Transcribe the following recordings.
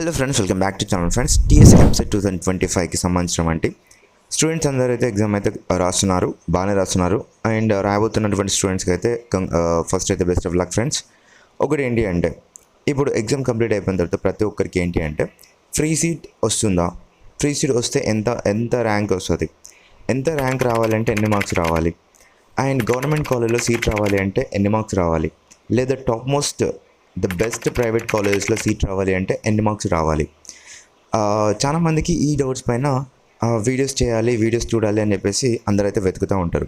Hello friends welcome back to channel friends TS EAMCET two thousand twenty ఫైవ్కి సంబంధించినటువంటి students అందరూ అయితే exam అయితే రాస్తున్నారు బాగానే రాస్తున్నారు. అండ్ uh, రాబోతున్నటువంటి స్టూడెంట్స్కి అయితే ఫస్ట్ uh, అయితే బెస్ట్ ఆఫ్ లక్ ఫ్రెండ్స్ ఒకటి ఏంటి అంటే ఇప్పుడు ఎగ్జామ్ కంప్లీట్ అయిపోయిన తర్వాత ప్రతి ఒక్కరికి ఏంటి అంటే ఫ్రీ సీట్ వస్తుందా? ఫ్రీ సీట్ వస్తే ఎంత ఎంత ర్యాంక్ వస్తుంది? ఎంత ర్యాంక్ రావాలంటే ఎన్ని మార్క్స్ రావాలి? అండ్ గవర్నమెంట్ కాలేజ్లో సీట్ రావాలి అంటే ఎన్ని మార్క్స్ రావాలి? లేదా top most the best private కాలేజెస్లో సీట్ రావాలి అంటే ఎన్ని మార్క్స్ రావాలి. చాలామందికి చాలా మందికి ఈ డౌట్స్ పైన వీడియోస్ చేయాలి వీడియోస్ చూడాలి అని చెప్పేసి అందరైతే వెతుకుతూ ఉంటారు.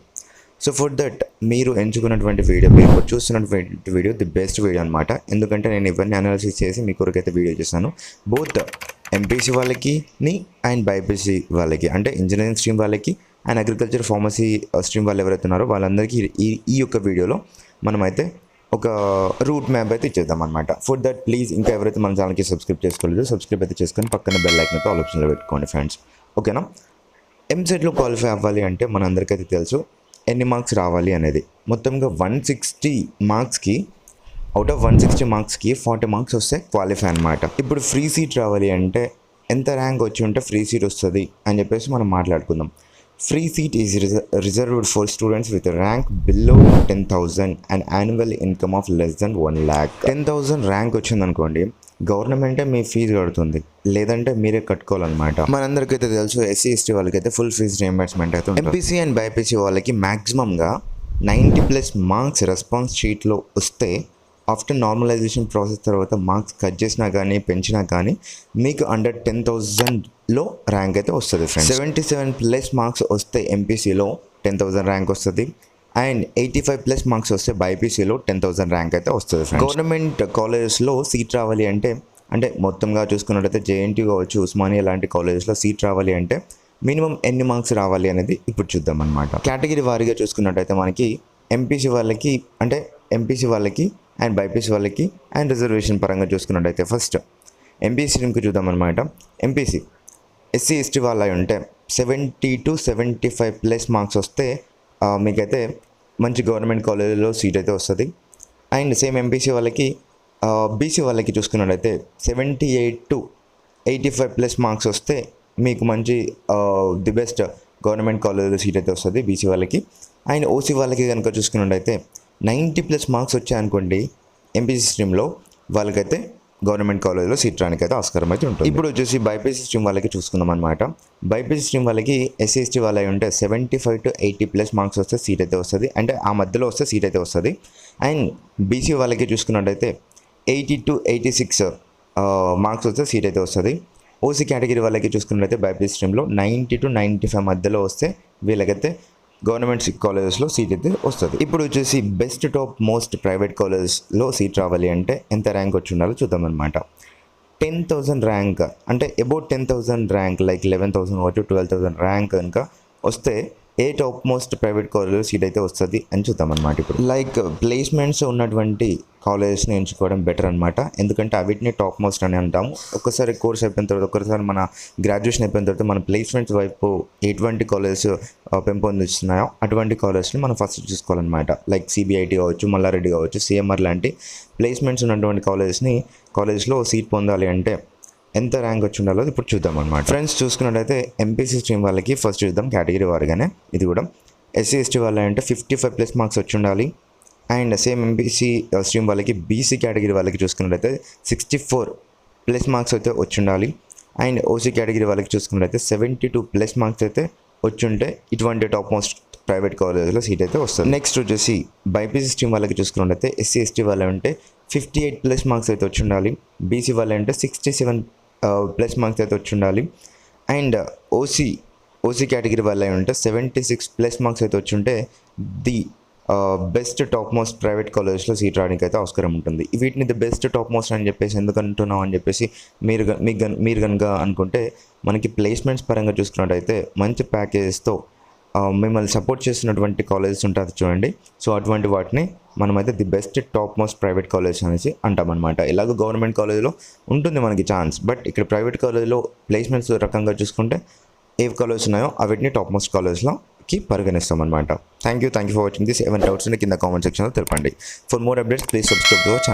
సో ఫర్ దట్ మీరు ఎంచుకున్నటువంటి వీడియో మీరు చూస్తున్నటువంటి వీడియో ది బెస్ట్ వీడియో అనమాట ఎందుకంటే నేను ఇవన్నీ అనాలిసిస్ చేసి మీ కొరకైతే వీడియో చేశాను బోత్ ఎంపీసీ వాళ్ళకి అండ్ బైపీసీ వాళ్ళకి అంటే ఇంజనీరింగ్ స్ట్రీమ్ వాళ్ళకి అండ్ అగ్రికల్చర్ ఫార్మసీ స్ట్రీమ్ వాళ్ళు ఎవరైతే ఉన్నారో వాళ్ళందరికీ ఈ ఈ యొక్క వీడియోలో మనమైతే ఒక రూట్ మ్యాప్ అయితే ఇచ్చేద్దాం అనమాట ఫర్ దట్ ప్లీజ్ ఇంకా ఎవరైతే మన ఛానల్కి సబ్స్క్రైబ్ చేసుకోలేదు సబ్స్క్రైబ్ అయితే చేసుకొని పక్కన బెల్ ఐకన్తో ఆల్ ఆప్షన్లో పెట్టుకోండి ఫ్రెండ్స్ ఓకేనా ఎంసెట్లో క్వాలిఫై అవ్వాలి అంటే మనందరికైతే తెలుసు ఎన్ని మార్క్స్ రావాలి అనేది. మొత్తంగా వన్ సిక్స్టీ మార్క్స్కి అవుట్ ఆఫ్ వన్ సిక్స్టీ మార్క్స్కి ఫార్టీ మార్క్స్ వస్తే క్వాలిఫై అనమాట ఇప్పుడు ఫ్రీ సీట్ రావాలి అంటే ఎంత ర్యాంక్ వచ్చి ఉంటే ఫ్రీ సీట్ వస్తుంది అని చెప్పేసి మనం మాట్లాడుకుందాం. Free seat is reserved for students with rank below ten thousand and annual income of less than one lakh ten thousand rank వచ్చిందనుకోండి గవర్నమెంటే మీ ఫీజు కడుతుంది లేదంటే మీరే కట్టుకోవాలన్నమాట. మనందరికైతే తెలుసు ఎస్సీ ఎస్టీ వాళ్ళకైతే ఫుల్ ఫీజు రియంబర్స్మెంట్ అయితే ఎంపీసీ అండ్ బైపీసీ వాళ్ళకి మ్యాక్సిమంగా నైంటీ ప్లస్ మార్క్స్ రెస్పాన్స్ షీట్లో వస్తే ఆఫ్టర్ నార్మలైజేషన్ ప్రాసెస్ తర్వాత మార్క్స్ కట్ చేసినా కానీ పెంచినా కానీ మీకు అండర్ టెన్ థౌజండ్లో ర్యాంక్ అయితే వస్తుంది friends seventy seven plus marks వస్తే ఎంపీసీలో టెన్ థౌసండ్ ర్యాంక్ వస్తుంది. And eighty five plus marks వస్తే బైపీసీలో టెన్ థౌసండ్ ర్యాంక్ అయితే వస్తుంది ఫ్రెండ్స్ గవర్నమెంట్ కాలేజెస్లో సీట్ రావాలి అంటే అంటే మొత్తంగా చూసుకున్నట్టయితే జేఎన్టీ కావచ్చు ఉస్మానియా లాంటి కాలేజెస్లో సీట్ రావాలి అంటే మినిమం ఎన్ని మార్క్స్ రావాలి అనేది ఇప్పుడు చూద్దాం అనమాట కేటగిరీ వారీగా చూసుకున్నట్టయితే మనకి ఎంపీసీ వాళ్ళకి అంటే ఎంపీసీ వాళ్ళకి అండ్ బైపీసీ వాళ్ళకి అండ్ రిజర్వేషన్ పరంగా చూసుకున్నట్టయితే ఫస్ట్ ఎంపీసీ స్ట్రీమ్కి చూద్దాం ఎంపీసీ ఎస్సీ ఎస్టీ వాళ్ళ ఉంటే seventy to seventy five plus marks వస్తే మీకైతే మంచి గవర్నమెంట్ కాలేజీలో సీట్ అయితే వస్తుంది. అండ్ సేమ్ ఎంపీసీ వాళ్ళకి బీసీ వాళ్ళకి చూసుకున్నట్టయితే seventy eight to eighty five plus marks వస్తే మీకు మంచి ది బెస్ట్ గవర్నమెంట్ కాలేజీలో సీట్ అయితే వస్తుంది బీసీ వాళ్ళకి. అండ్ ఓసీ వాళ్ళకి కనుక చూసుకున్నట్టయితే నైంటీ ప్లస్ మార్క్స్ వచ్చాయనుకోండి ఎంపీసీ స్ట్రీమ్లో వాళ్ళకైతే గవర్నమెంట్ కాలేజ్లో సీట్ రానికి అయితే ఆస్కారం అయితే ఉంటుంది. ఇప్పుడు వచ్చేసి బైపీసీ స్ట్రీమ్ వాళ్ళకి చూసుకుందాం అనమాట బైపీసీ స్ట్రీమ్ వాళ్ళకి ఎస్సీ ఎస్టీ వాళ్ళకి ఉంటే seventy five to eighty plus marks వస్తే సీట్ అయితే వస్తుంది. అంటే ఆ మధ్యలో వస్తే సీట్ అయితే వస్తుంది. అండ్ బీసీ వాళ్ళకి చూసుకున్నట్టయితే eighty to eighty six marks వస్తే సీట్ అయితే వస్తుంది. ఓసీ కేటగిరీ వాళ్ళకి చూసుకున్నట్లయితే బైపీసీ స్ట్రీమ్లో నైంటీ టు నైంటీ ఫైవ్ మధ్యలో వస్తే వీళ్ళకైతే గవర్నమెంట్ కాలేజెస్లో సీట్ అయితే వస్తుంది. ఇప్పుడు వచ్చేసి బెస్ట్ టాప్ మోస్ట్ ప్రైవేట్ కాలేజెస్లో సీట్ రావాలి అంటే ఎంత ర్యాంక్ వచ్చి ఉండాలో చూద్దామన్నమాట టెన్ థౌసండ్ ర్యాంక్ అంటే about ten thousand rank like eleven thousand ఒకటి ట్వెల్వ్ థౌసండ్ ర్యాంక్ కనుక వస్తే ఏ టాప్ మోస్ట్ ప్రైవేట్ కాలేజ్లో సీట్ అయితే వస్తుంది అని చూద్దాం అనమాట ఇప్పుడు. లైక్ ప్లేస్మెంట్స్ ఉన్నటువంటి కాలేజెస్ని ఎంచుకోవడం బెటర్ అనమాట ఎందుకంటే అవిటిని టాప్ మోస్ట్ అని అంటాము. ఒక్కసారి కోర్స్ అయిపోయిన తర్వాత ఒక్కసారి మన గ్రాడ్యుయేషన్ అయిపోయిన తర్వాత మన ప్లేస్మెంట్స్ వైపు ఎటువంటి కాలేజెస్ పెంపొందిస్తున్నాయో అటువంటి కాలేజ్ని మనం ఫస్ట్ చూసుకోవాలన్నమాట. లైక్ సిబిఐటి కావచ్చు మల్లారెడ్డి కావచ్చు సిఎంఆర్ లాంటి ప్లేస్మెంట్స్ ఉన్నటువంటి కాలేజెస్ని కాలేజ్లో సీట్ పొందాలి అంటే ఎంత ర్యాంక్ వచ్చి ఉండాలో ఇప్పుడు చూద్దాం అనమాట ఫ్రెండ్స్ చూసుకున్నట్టయితే ఎంపీసీ స్ట్రీమ్ వాళ్ళకి ఫస్ట్ చూద్దాం కేటగిరీ వారిగానే. ఇది కూడా. ఎస్సీ ఎస్టీ వాళ్ళ అంటే ఫిఫ్టీ ఫైవ్ ప్లస్ మార్క్స్ వచ్చి ఉండాలి. అండ్ సేమ్ ఎంపీసీ స్ట్రీమ్ వాళ్ళకి బీసీ కేటగిరీ వాళ్ళకి చూసుకున్నట్లయితే సిక్స్టీ ఫోర్ ప్లస్ మార్క్స్ అయితే వచ్చి ఉండాలి అండ్ ఓసీ కేటగిరీ వాళ్ళకి చూసుకున్నట్లయితే సెవెంటీ టూ ప్లస్ మార్క్స్ అయితే వచ్చుంటే ఇటువంటి టాప్ మోస్ట్ ప్రైవేట్ కాలేజెస్లో సీట్ అయితే వస్తుంది. నెక్స్ట్ వచ్చేసి బైపీసీ స్ట్రీమ్ వాళ్ళకి చూసుకున్నట్లయితే ఎస్సీ ఎస్టీ వాళ్ళు అంటే ఫిఫ్టీ ఎయిట్ ప్లస్ మార్క్స్ అయితే వచ్చి ఉండాలి బీసీ వాళ్ళు అంటే సిక్స్టీ సెవెన్ ప్లస్ మార్క్స్ అయితే వచ్చి ఉండాలి అండ్ ఓసీ ఓసీ కేటగిరీ వాళ్ళు ఉంటే సెవెంటీ సిక్స్ ప్లస్ మార్క్స్ అయితే వచ్చి ఉంటే the best top most private కాలేజ్లో సీట్ రావడానికి అయితే అవసరం ఉంటుంది. వీటిని ది బెస్ట్ టాప్ మోస్ట్ అని చెప్పేసి ఎందుకు అంటున్నాం అని చెప్పేసి మీరు మీ మీకు గన్- మీరు కనుక అనుకుంటే మనకి ప్లేస్మెంట్స్ పరంగా చూసుకున్నట్టయితే మంచి ప్యాకేజెస్తో మిమ్మల్ని సపోర్ట్ చేసినటువంటి కాలేజెస్ ఉంటుంది చూడండి. సో అటువంటి వాటిని మనమైతే the best top most private college అనేసి అంటామన్నమాట. ఇలాగ గవర్నమెంట్ కాలేజ్లో ఉంటుంది మనకి ఛాన్స్ బట్ ఇక్కడ ప్రైవేట్ కాలేజ్లో ప్లేస్మెంట్స్ రకంగా చూసుకుంటే ఏ కాలేజ్ ఉన్నాయో అవిటిని టాప్ మోస్ట్ కాలేజ్లో పరిగణిస్తాం అనమాట thank you thank you for watching this ఏమైనా డౌట్స్ ఉంటే కింద కామెంట్ సెక్షన్లో తెలపండి. For more updates please subscribe to our channel